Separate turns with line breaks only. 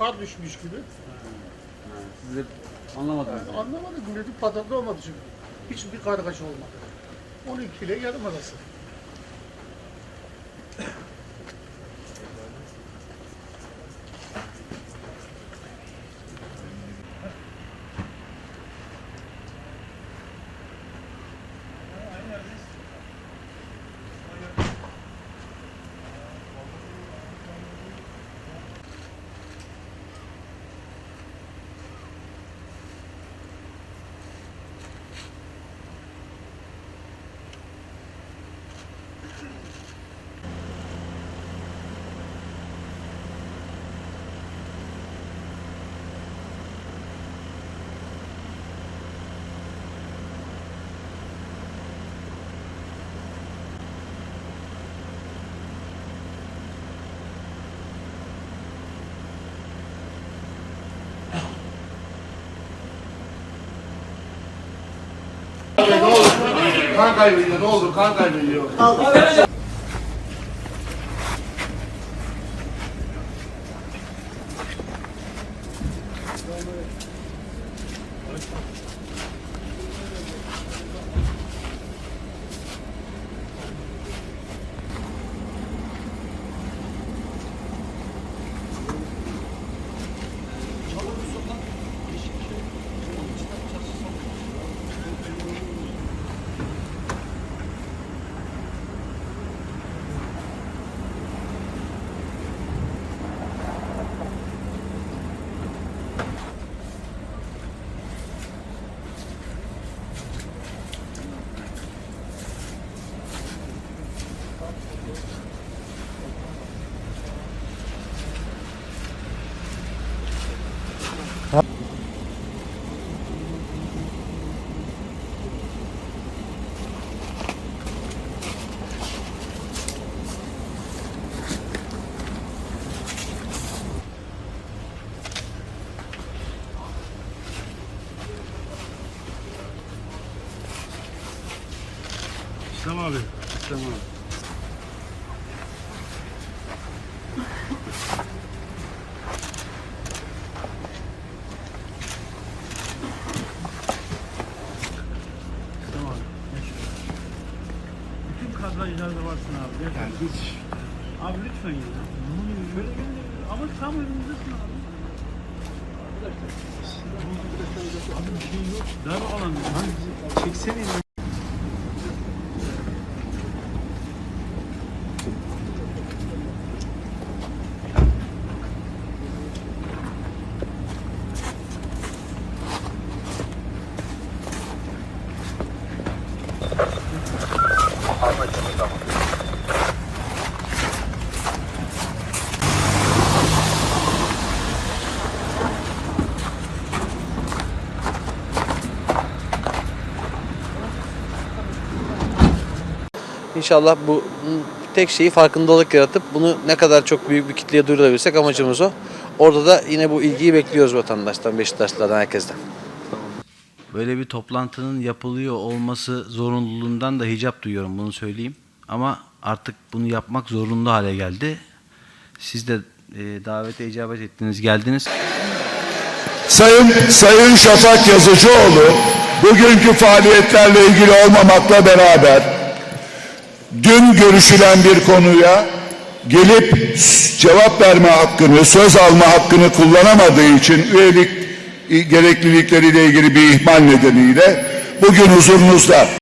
kar düşmüş gibi.
Siz de anlamadınız. yani.
Anlamadık milletin patladı olmadı çünkü. Hiçbir kargaşa olmadı. 12 ile yarım arası.
Ne olur kan kaybediyor ne olur kan kaybediyor.
Tamam. Tamam. Bütün kadrajlarda varsın abi. Yani hiç. Abi lütfen ya. Şöyle gel. Ama tam önümüzdesin abi. Abi bir şey yok. Dar alan. Lan çeksene ya.
İnşallah bu tek şeyi farkındalık yaratıp bunu ne kadar çok büyük bir kitleye duyurabilirsek amacımız o. Orada da yine bu ilgiyi bekliyoruz vatandaştan, Beşiktaşlılardan, herkesten.
Böyle bir toplantının yapılıyor olması zorunluluğundan da hicap duyuyorum bunu söyleyeyim. Ama artık bunu yapmak zorunlu hale geldi. Siz de e, davete icabet ettiniz, geldiniz.
Sayın Sayın Şafak Yazıcıoğlu bugünkü faaliyetlerle ilgili olmamakla beraber dün görüşülen bir konuya gelip cevap verme hakkını, söz alma hakkını kullanamadığı için üyelik gereklilikleriyle ilgili bir ihmal nedeniyle bugün huzurunuzda